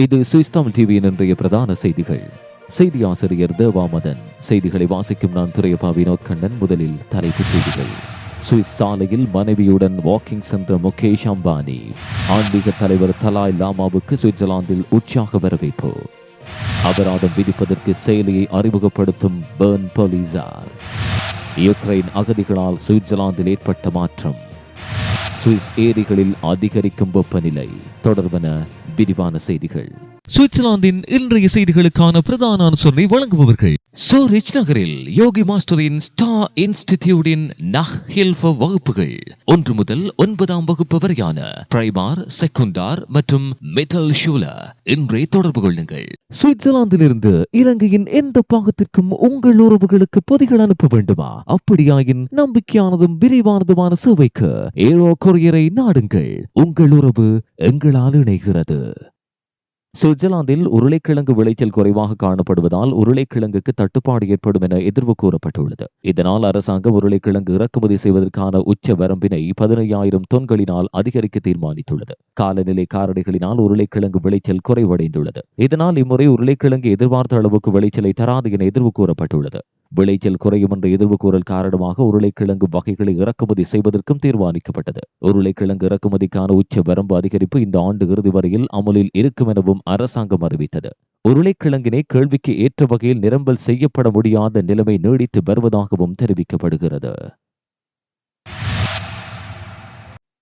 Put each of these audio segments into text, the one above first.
இது சுவிஸ் தமிழ் டிவியின் இன்றைய பிரதான செய்திகள். செய்தி ஆசிரியர் தேவாமதன் செய்திகளை வாசிக்கும் நான் துறையப்பா வினோத் கண்ணன் முதலில் தலைப்புச் செய்திகள். சுவிஸ் சாலையில் மனைவியுடன் வாக்கிங் சென்ற முகேஷ் அம்பானி. ஆன்மீக தலைவர் தலாய் லாமாவுக்கு சுவிட்சர்லாந்தில் உற்சாக வரவேற்பு. அபராதம் விதிப்பதற்கு செயலியை அறிமுகப்படுத்தும் பேர்ன் போலீசார். யுக்ரைன் அகதிகளால் சுவிட்சர்லாந்தில் ஏற்பட்ட மாற்றம். சுவிஸ் ஏரிகளில் அதிகரிக்கும் வெப்பநிலை தொடர்பன விரிவான செய்திகள். சுவிட்சர்லாந்தின் இன்றைய செய்திகளுக்கான பிரதான அனுசரணை வழங்குபவர்கள். சோரிச் நகரில் யோகி மாஸ்டரின் ஸ்டா இன்ஸ்டிடியூட்டின் நஹ் ஹில்ஃப வகுப்புகள். ஒன்று முதல் ஒன்பதாம் வகுப்பு வரையான பிரைமார் செகுண்டார் மற்றும் மெட்டல் ஷூல. இன்றே தொடர்பு கொள்ளுங்கள். சுவிட்சர்லாந்திலிருந்து இலங்கையின் எந்த பாகத்திற்கும் உங்கள் உறவுகளுக்கு பொதிகள் அனுப்ப வேண்டுமா? அப்படியாயின் நம்பிக்கையானதும் விரிவானதுமான சேவைக்கு ஏரோ கொரியரை நாடுங்கள். உங்கள் உறவு எங்களால் இணைகிறது. சுவிட்சர்லாந்தில் உருளைக்கிழங்கு விளைச்சல் குறைவாக காணப்படுவதால் உருளைக்கிழங்குக்கு தட்டுப்பாடு ஏற்படும் என எதிர்வு கூறப்பட்டுள்ளது. இதனால் அரசாங்கம் உருளைக்கிழங்கு இறக்குமதி செய்வதற்கான உச்ச வரம்பினை பதினையாயிரம் தொன்களினால் அதிகரிக்க தீர்மானித்துள்ளது. காலநிலை காரணிகளினால் உருளைக்கிழங்கு விளைச்சல் குறைவடைந்துள்ளது. இதனால் இம்முறை உருளைக்கிழங்கு எதிர்பார்த்த அளவுக்கு விளைச்சலை தராது என எதிர்வு கூறப்பட்டுள்ளது. விளைச்சல் குறையும் என்ற எதிர்வுகூறல் காரணமாக உருளைக்கிழங்கு வகைகளை இறக்குமதி செய்வதற்கும் தீர்மானிக்கப்பட்டது. உருளைக்கிழங்கு இறக்குமதிக்கான உச்ச வரம்பு அதிகரிப்பு இந்த ஆண்டு இறுதி வரையில் அமலில் இருக்கும் எனவும் அரசாங்கம் அறிவித்தது. உருளைக்கிழங்கினை கேள்விக்கு ஏற்ற வகையில் நிரம்பல் செய்யப்பட முடியாத நிலைமை நீடித்து வருவதாகவும் தெரிவிக்கப்படுகிறது.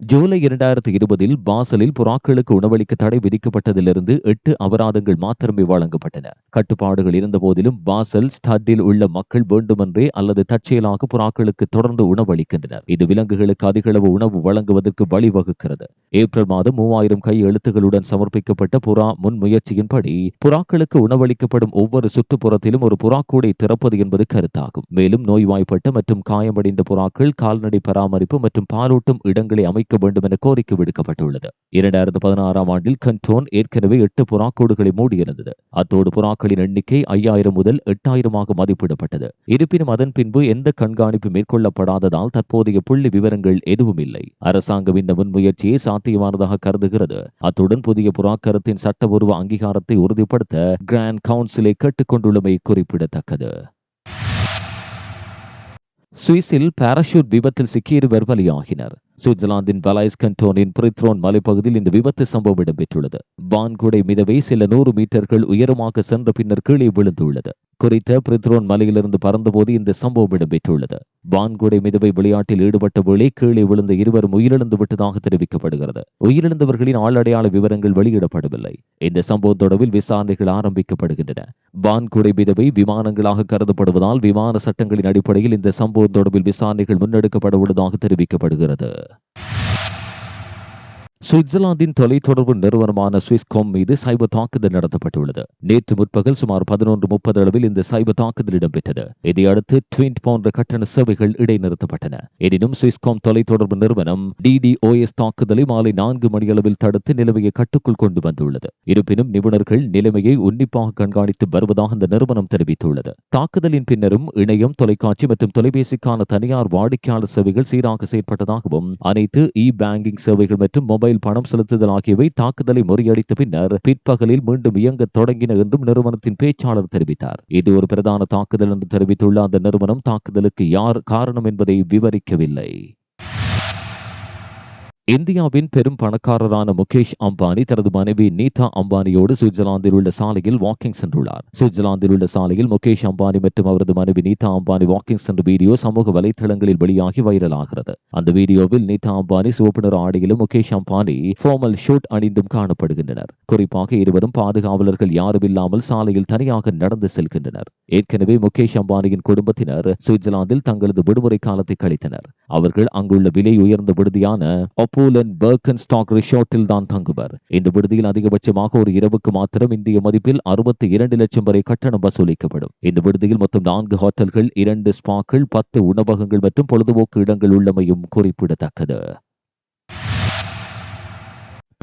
ஜூலை இரண்டாயிரத்தி இருபதில் பாசலில் புறாக்களுக்கு உணவளிக்க தடை விதிக்கப்பட்டதிலிருந்து எட்டு அபராதங்கள் மாத்திரமே வழங்கப்பட்டன. கட்டுப்பாடுகள் இருந்தபோதிலும் பாசல் ஸ்டட்டில் உள்ள மக்கள் வேண்டுமென்றே அல்லது தற்செயலாக புறாக்களுக்கு தொடர்ந்து உணவளிக்கின்றனர். இது விலங்குகளுக்கு அதிகளவு உணவு வழங்குவதற்கு வழிவகுக்கிறது. ஏப்ரல் மாதம் மூவாயிரம் கை எழுத்துகளுடன் சமர்ப்பிக்கப்பட்ட புறா முன்முயற்சியின்படி புறாக்களுக்கு உணவளிக்கப்படும் ஒவ்வொரு சுற்றுப்புறத்திலும் ஒரு புறாக்கூடை திறப்பது என்பது கருத்தாகும். மேலும் நோய்வாய்ப்பட்ட மற்றும் காயமடைந்த புறாக்கள் கால்நடை பராமரிப்பு மற்றும் பாலூட்டும் இடங்களை அமைக்க வேண்டும் என கோரிக்கை விடுக்கப்பட்டுள்ளது. இரண்டாயிரத்து பதினாறாம் ஆண்டில் கண்டோன் ஏற்கனவே எட்டு புறாக்கோடுகளை மூடியிருந்தது. அத்தோடு புறாக்களின் எண்ணிக்கை ஐயாயிரம் முதல் எட்டாயிரமாக மதிப்பிடப்பட்டது. இருப்பினும் அதன் பின்பு எந்த கண்காணிப்பு மேற்கொள்ளப்படாததால் தற்போதைய புள்ளி விவரங்கள் எதுவும் இல்லை. அரசாங்கம் இந்த முன்முயற்சியை சாத்தியமானதாக கருதுகிறது. அத்துடன் புதிய புறாக்கரத்தின் சட்டபூர்வ அங்கீகாரத்தை உறுதிப்படுத்த கிராண்ட் கவுன்சிலை கேட்டுக்கொண்டுள்ளமை குறிப்பிடத்தக்கது. சுவிஸில் பாராஷூட் விபத்தில் சிக்கி இருவர் பலியாகினர். சுவிட்சர்லாந்தின் வலைஸ் கண்டோனின் பிரித்ரோன் மலைப்பகுதியில் இந்த விபத்து சம்பவம் இடம்பெற்றுள்ளது. வான்குடை மிதவை சில நூறு மீட்டர்கள் உயரமாக சென்ற பின்னர் கீழே விழுந்துள்ளது. குறித்த பிரித்ரோன் மலையிலிருந்து பறந்தபோது இந்த சம்பவம் இடம்பெற்றுள்ளது. வான்குடை மிதவை விளையாட்டில் ஈடுபட்ட வேளை கீழே விழுந்த இருவரும் உயிரிழந்து விட்டதாக தெரிவிக்கப்படுகிறது. உயிரிழந்தவர்களின் ஆளடையாள விவரங்கள் வெளியிடப்படவில்லை. இந்த சம்பவம் தொடர்பில் விசாரணைகள் ஆரம்பிக்கப்படுகின்றன. வான்குடை மிதவை விமானங்களாக கருதப்படுவதால் விமான சட்டங்களின் அடிப்படையில் இந்த சம்பவம் தொடர்பில் விசாரணைகள் முன்னெடுக்கப்பட உள்ளதாக தெரிவிக்கப்படுகிறது. சுவிட்சர்லாந்தின் தொலைத்தொடர்பு நிறுவனமான சுவிஸ்காம் மீது சைபர் தாக்குதல் நடத்தப்பட்டுள்ளது. நேற்று முற்பகல் சுமார் பதினொன்று முப்பது அளவில் இந்த சைபர் தாக்குதல் இடம்பெற்றது. இதையடுத்து ட்விண்ட் போன்ற கட்டண சேவைகள் இடைநிறுத்தப்பட்டன. எனினும் சுவிஸ்காம் தொலைத்தொடர்பு நிறுவனம் டிடிஓஎஸ் தாக்குதலை மாலை நான்கு மணியளவில் தடுத்து நிலைமையை கட்டுக்குள் கொண்டு வந்துள்ளது. இருப்பினும் நிபுணர்கள் நிலைமையை உன்னிப்பாக கண்காணித்து வருவதாக அந்த நிறுவனம் தெரிவித்துள்ளது. தாக்குதலின் பின்னரும் இணையம் தொலைக்காட்சி மற்றும் தொலைபேசிக்கான தனியார் வாடிக்கையாளர் சேவைகள் சீராக செயற்பட்டதாகவும் அனைத்து இ பேங்கிங் சேவைகள் மற்றும் மொபைல் பணம் செலுத்துதல் ஆகியவை தாக்குதலை முறியடித்த பின்னர் பிற்பகலில் மீண்டும் இயங்க தொடங்கின என்றும் நிறுவனத்தின் பேச்சாளர் தெரிவித்தார். இது ஒரு பிரதான தாக்குதல் என்று தெரிவித்துள்ள அந்த நிறுவனம் தாக்குதலுக்கு யார் காரணம் என்பதை விவரிக்கவில்லை. இந்தியாவின் பெரும் பணக்காரரான முகேஷ் அம்பானி தனது மனைவி நீதா அம்பானியோடு சுவிட்சர்லாந்தில் உள்ள சாலையில் வாக்கிங் சென்றுள்ளார். சுவிட்சர்லாந்தில் உள்ள சாலையில் முகேஷ் அம்பானி மற்றும் அவரது மனைவி நீதா அம்பானி வாக்கிங் சென்ற வீடியோ சமூக வலைதளங்களில் வெளியாகி வைரலாகிறது. அந்த வீடியோவில் நீதா அம்பானி சிவப்பு நிற ஆடையிலும் முகேஷ் அம்பானி ஃபார்மல் ஷூட் அணிந்தும் காணப்படுகின்றனர். குறிப்பாக இருவரும் பாதுகாவலர்கள் யாரும் இல்லாமல் சாலையில் தனியாக நடந்து செல்கின்றனர். ஏற்கனவே முகேஷ் அம்பானியின் குடும்பத்தினர் சுவிட்சர்லாந்தில் தங்களது விடுமுறை காலத்தை கழித்தனர். அவர்கள் அங்குள்ள விலை உயர்ந்த விடுதியான அப்போலன் பர்கன் ஸ்டாக் ரிஷார்ட்டில் தான் தங்குவர். இந்த விடுதியில் அதிகபட்சமாக ஒரு இரவுக்கு மாத்திரம் இந்திய மதிப்பில் அறுபத்தி இரண்டு லட்சம் வரை கட்டணம் வசூலிக்கப்படும். இந்த விடுதியில் மொத்தம் நான்கு ஹோட்டல்கள் இரண்டு ஸ்பாக்கள் பத்து உணவகங்கள் மற்றும் பொழுதுபோக்கு இடங்கள் உள்ளமையும் குறிப்பிடத்தக்கது.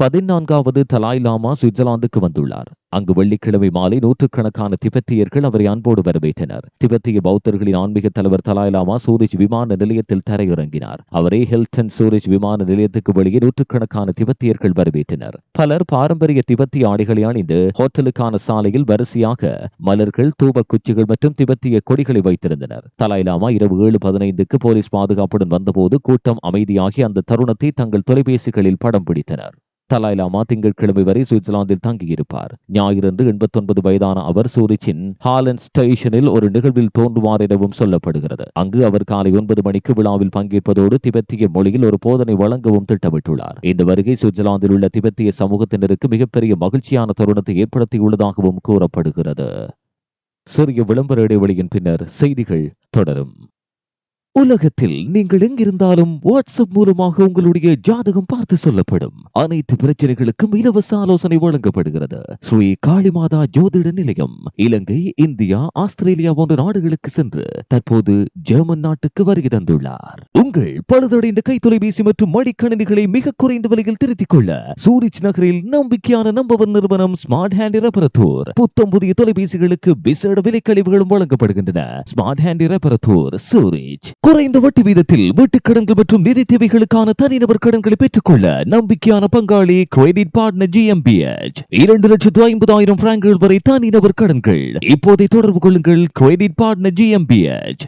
பதினான்காவது தலாய் லாமா சுவிட்சர்லாந்துக்கு வந்துள்ளார். அங்கு வெள்ளிக்கிழமை மாலை நூற்றுக்கணக்கான திபெத்தியர்கள் அவரை அன்போடு வரவேற்றனர். திபெத்திய பௌத்தர்களின் ஆன்மீக தலைவர் தலாய் லாமா சூரிஜ் விமான நிலையத்தில் தரையிறங்கினார். அவரே ஹில்டன் சூரிஜ் விமான நிலையத்துக்கு வெளியே நூற்றுக்கணக்கான திபெத்தியர்கள் வரவேற்றனர். பலர் பாரம்பரிய திபெத்திய ஆடைகளை அணிந்து ஹோட்டலுக்கான சாலையில் வரிசையாக மலர்கள் தூப குச்சிகள் மற்றும் திபெத்திய கொடிகளை வைத்திருந்தனர். தலாய் லாமா இரவு ஏழு பதினைந்துக்கு போலீஸ் பாதுகாப்புடன் வந்தபோது கூட்டம் அமைதியாகி அந்த தருணத்தை தங்கள் தொலைபேசிகளில் படம் பிடித்தனர். தலாய் லாமா திங்கட்கிழமை வரை சுவிட்சர்லாந்தில் தங்கியிருப்பார். ஞாயிறன்று எண்பத்தொன்பது வயதான அவர் சூரிச்சின் ஹாலன் ஸ்டேஷனில் ஒரு நிகழ்வில் தோன்றுவார் எனவும் சொல்லப்படுகிறது. அங்கு அவர் காலை ஒன்பது மணிக்கு விழாவில் பங்கேற்பதோடு திபெத்திய மொழியில் ஒரு போதனை வழங்கவும் திட்டமிட்டுள்ளார். இந்த வருகை சுவிட்சர்லாந்தில் உள்ள திபெத்திய சமூகத்தினருக்கு மிகப்பெரிய மகிழ்ச்சியான தருணத்தை ஏற்படுத்தியுள்ளதாகவும் கூறப்படுகிறது. சிறிய விளம்பர இடைவெளியின் பின்னர் செய்திகள் தொடரும். உலகத்தில் நீங்கள் எங்கிருந்தாலும் வாட்ஸ்அப் மூலமாக உங்களுடைய ஜாதகம் பார்த்து சொல்லப்படும். அனைத்து பிரச்சனைகளுக்கும் இலவச ஆலோசனை வழங்கப்படுகிறது. ஸ்ரீ காளிமாதா ஜோதிட நிலையம் இலங்கை இந்தியா ஆஸ்திரேலியா போன்ற நாடுகளுக்கு சென்று தற்போது ஜெர்மன் நாட்டுக்கு வருகை தந்துள்ளார். உங்கள் பழுதடைந்த கைத்தொலைபேசி மற்றும் மடிக்கணினிகளை மிக குறைந்த விலையில் திருத்திக் கொள்ள சூரிச் நகரில் நம்பிக்கையான நம்பவர் நிறுவனம் ஸ்மார்ட் ஹேண்ட் ரெப்பரத்தூர் புத்தம் புதிய தொலைபேசிகளுக்கு விசேட விலை கழிவுகளும் வழங்கப்படுகின்றன. ஸ்மார்ட் ஹேண்ட் ரெப்பரத்தூர் சூரிச் குறைந்த வட்டி வீதத்தில் வீட்டுக் கடன்கள் மற்றும் நிதி தேவைகளுக்கான தனிநபர் கடன்களை பெற்றுக்கொள்ள நம்பிக்கையான பங்காளி கிரெடிட் பார்ட்னர் ஜிஎம்பிஎச் இரண்டு லட்சத்து ஐம்பதாயிரம் பிராங்குகள் வரை தனிநபர் கடன்கள். இப்போதை தொடர்பு கொள்ளுங்கள் கிரெடிட் பார்ட்னர் ஜிஎம்பிஎச்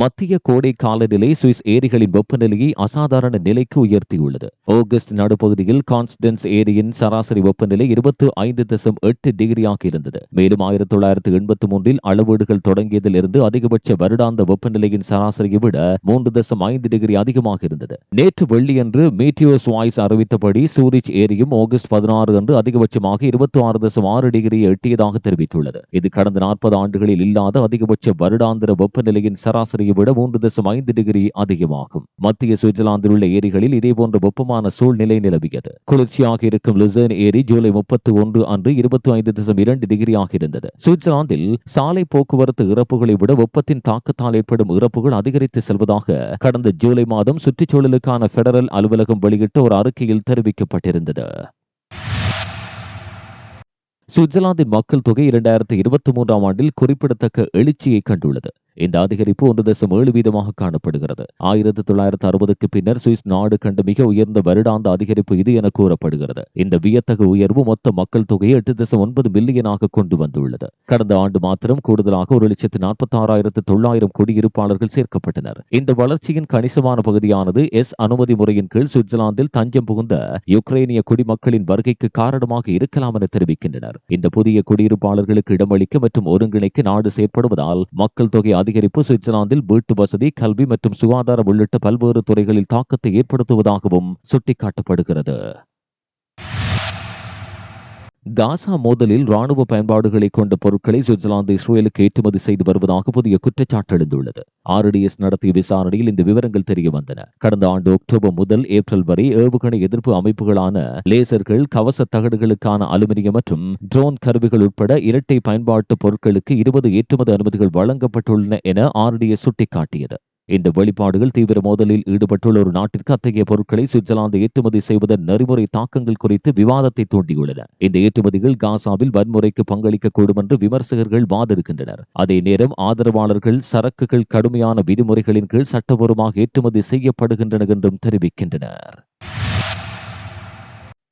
மத்திய கோடை காலநிலை சுவிஸ் ஏரிகளின் வெப்பநிலையை அசாதாரண நிலைக்கு உயர்த்தியுள்ளது. ஆகஸ்ட் நடுப்பகுதியில் கான்ஸ்டன்ஸ் ஏரியின் சராசரி வெப்பநிலை இருபத்தி ஐந்து தசம் எட்டு டிகிரியாக இருந்தது. மேலும் ஆயிரத்தி தொள்ளாயிரத்தி எண்பத்தி மூன்றில் அளவீடுகள் தொடங்கியதிலிருந்து அதிகபட்ச வருடாந்த வெப்பநிலையின் சராசரியை விட மூன்று தசம் ஐந்து டிகிரி அதிகமாக இருந்தது. நேற்று வெள்ளியன்று மீட்டியோஸ் வாய்ஸ் அறிவித்தபடி சூரிச் ஏரியும் ஆகஸ்ட் பதினாறு அன்று அதிகபட்சமாக இருபத்தி ஆறு தசம் ஆறு டிகிரியை எட்டியதாக தெரிவித்துள்ளது. இது கடந்த நாற்பது ஆண்டுகளில் இல்லாத அதிகபட்ச வருடாந்திர வெப்பநிலையின் சராசரி சராசரியை விட மூன்று தசம் ஐந்து டிகிரி அதிகமாகும். மத்திய சுவிட்சர்லாந்தில் உள்ள ஏரிகளில் இதேபோன்ற வெப்பமான சூழ்நிலை நிலவியது. குளிர்ச்சியாக இருக்கும் லுசர்ன் ஏரி ஜூலை முப்பத்தி ஒன்று அன்று இருபத்தி ஐந்து தசம் இரண்டு டிகிரியாக இருந்தது. சுவிட்சர்லாந்தில் சாலை போக்குவரத்து இறப்புகளை விட வெப்பத்தின் தாக்கத்தால் ஏற்படும் இறப்புகள் அதிகரித்து செல்வதாக கடந்த ஜூலை மாதம் சுற்றுச்சூழலுக்கான பெடரல் அலுவலகம் வெளியிட்ட ஒரு அறிக்கையில் தெரிவிக்கப்பட்டிருந்தது. சுவிட்சர்லாந்தின் மக்கள் தொகை இரண்டாயிரத்தி இருபத்தி மூன்றாம் ஆண்டில் குறிப்பிடத்தக்க எழுச்சியை கண்டுள்ளது. இந்த அதிகரிப்பு ஒன்று தசம் ஏழு வீதமாக காணப்படுகிறது. ஆயிரத்தி தொள்ளாயிரத்தி அறுபதுக்கு பின்னர் சுவிஸ் நாடு கண்டு மிக உயர்ந்த வருடாந்த அதிகரிப்பு இது என கூறப்படுகிறது. இந்த வியத்தகு உயர்வு மொத்த மக்கள் தொகையை எட்டு தசம் ஒன்பது மில்லியனாக கொண்டு வந்துள்ளது. கடந்த ஆண்டு மாத்திரம் கூடுதலாக ஒரு லட்சத்து நாற்பத்தி ஆறாயிரத்து தொள்ளாயிரம் குடியிருப்பாளர்கள் சேர்க்கப்பட்டனர். இந்த வளர்ச்சியின் கணிசமான பகுதியானது எஸ் அனுமதி முறையின் கீழ் சுவிட்சர்லாந்தில் தஞ்சம் புகுந்த யுக்ரைனிய குடிமக்களின் வருகைக்கு காரணமாக இருக்கலாம் என தெரிவிக்கின்றனர். இந்த புதிய குடியிருப்பாளர்களுக்கு இடமளிக்க மற்றும் ஒருங்கிணைக்க நாடு செயற்படுவதால் மக்கள் தொகை அதிகரிப்பு. சுவிட்சர்லாந்தில் வீட்டு வசதி கல்வி மற்றும் சுகாதாரம் உள்ளிட்ட பல்வேறு துறைகளில் தாக்கத்தை ஏற்படுத்துவதாகவும் சுட்டிக்காட்டப்படுகிறது. காசா மோதலில் ராணுவ பயன்பாடுகளை கொண்ட பொருட்களை சுவிட்சர்லாந்து இஸ்ரேலுக்கு ஏற்றுமதி செய்து வருவதாக புதிய குற்றச்சாட்டு எழுந்துள்ளது. ஆர்டிஎஸ் நடத்திய விசாரணையில் இந்த விவரங்கள் தெரிய வந்தன கடந்த ஆண்டு அக்டோபர் முதல் ஏப்ரல் வரை ஏவுகணை எதிர்ப்பு அமைப்புகளான லேசர்கள் கவச தகடுகளுக்கான அலுமினியம் மற்றும் ட்ரோன் கருவிகள் உட்பட இரட்டை பயன்பாட்டு பொருட்களுக்கு இருபது ஏற்றுமதி அனுமதிகள் வழங்கப்பட்டுள்ளன என ஆர்டிஎஸ் சுட்டிக்காட்டியது. இந்த வெளிப்பாடுகள் தீவிர மோதலில் ஈடுபட்டுள்ள ஒரு நாட்டிற்கு அத்தகைய பொருட்களை சுவிட்சர்லாந்து ஏற்றுமதி செய்வதன் நெறிமுறை தாக்கங்கள் குறித்து விவாதத்தை தூண்டியுள்ளன. இந்த ஏற்றுமதிகள் காசாவில் வன்முறைக்கு பங்களிக்கக்கூடும் என்று விமர்சகர்கள் வாதிடுகின்றனர். அதே நேரம் ஆதரவாளர்கள் சரக்குகள் கடுமையான விதிமுறைகளின் கீழ் சட்டபூர்வமாக ஏற்றுமதி செய்யப்படுகின்றன என்றும் தெரிவிக்கின்றனர்.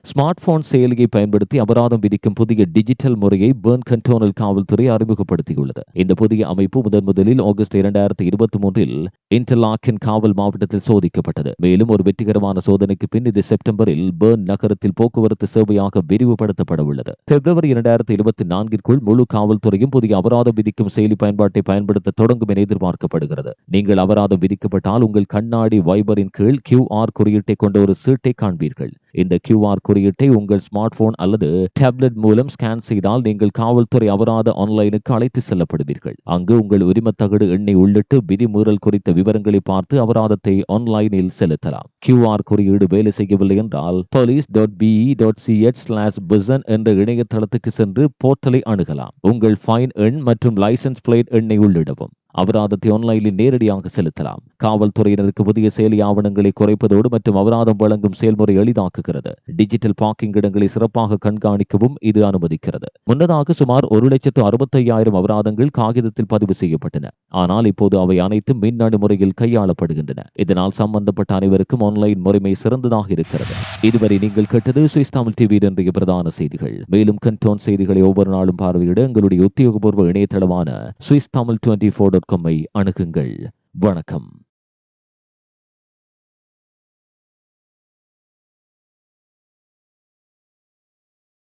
ஸ்மார்ட் போன் செயலியை பயன்படுத்தி அபராதம் விதிக்கும் புதிய டிஜிட்டல் முறையை பேர்ன் கண்டோனல் காவல்துறை அறிமுகப்படுத்தியுள்ளது. இந்த புதிய அமைப்பு முதன் முதலில் ஆகஸ்ட் இரண்டாயிரத்தி இருபத்தி மூன்றில் இன்டர்லாக்கின் காவல் மாவட்டத்தில் சோதிக்கப்பட்டது. மேலும் ஒரு வெற்றிகரமான சோதனைக்கு பின் இது செப்டம்பரில் பேர்ன் நகரத்தில் போக்குவரத்து சேவையாக விரிவுபடுத்தப்பட உள்ளது பிப்ரவரி இரண்டாயிரத்தி இருபத்தி நான்கிற்குள் முழு காவல்துறையும் புதிய அபராதம் விதிக்கும் செயலி பயன்பாட்டை பயன்படுத்த தொடங்கும் என எதிர்பார்க்கப்படுகிறது. நீங்கள் அபராதம் விதிக்கப்பட்டால் உங்கள் கண்ணாடி வைபரின் கீழ் கியூஆர் குறியீட்டை கொண்ட ஒரு சீட்டை காண்பீர்கள். இந்த கியூஆர் குறியீட்டை உங்கள் ஸ்மார்ட் போன் அல்லது டேப்லெட் மூலம் ஸ்கேன் செய்தால் நீங்கள் காவல்துறை அபராத ஆன்லைனுக்கு அழைத்து செல்லப்படுவீர்கள். அங்கு உங்கள் உரிமத்தகடு எண்ணை உள்ளிட்டு விதிமீறல் குறித்த விவரங்களை பார்த்து அபராதத்தை ஆன்லைனில் செலுத்தலாம். கியூஆர் குறியீடு வேலை செய்யவில்லை என்றால் police dot BE dot CH slash பிசன் என்ற இணையதளத்துக்கு சென்று போர்ட்டலை அணுகலாம். உங்கள் ஃபைன் எண் மற்றும் லைசன்ஸ் பிளேட் எண்ணை உள்ளிடவும். அபராதத்தை ஆன்லைனில் நேரடியாக செலுத்தலாம். காவல்துறையினருக்கு புதிய செயலி ஆவணங்களை குறைப்பதோடு மற்றும் அபராதம் வழங்கும் செயல்முறை எளிதாக்குகிறது. டிஜிட்டல் பார்க்கிங் இடங்களை சிறப்பாக கண்காணிக்கவும் இது அனுமதிக்கிறது. முன்னதாக சுமார் ஒரு லட்சத்து அறுபத்தையாயிரம் அபராதங்கள் காகிதத்தில் பதிவு செய்யப்பட்டன. ஆனால் இப்போது அவை அனைத்தும் மின்னணு முறையில் கையாளப்படுகின்றன. இதனால் சம்பந்தப்பட்ட அனைவருக்கும் ஆன்லைன் முறைமை சிறந்ததாக இருக்கிறது. இதுவரை நீங்கள் கேட்டது சுவிஸ் தமிழ் டிவி இன்றைய பிரதான செய்திகள். மேலும் கண்டோன் செய்திகளை ஒவ்வொரு நாளும் பார்வையிட எங்களுடைய உத்தியோகபூர்வ இணையதளமான Swiss Tamil twenty four dot காமை அணுகுங்கள். வணக்கம்.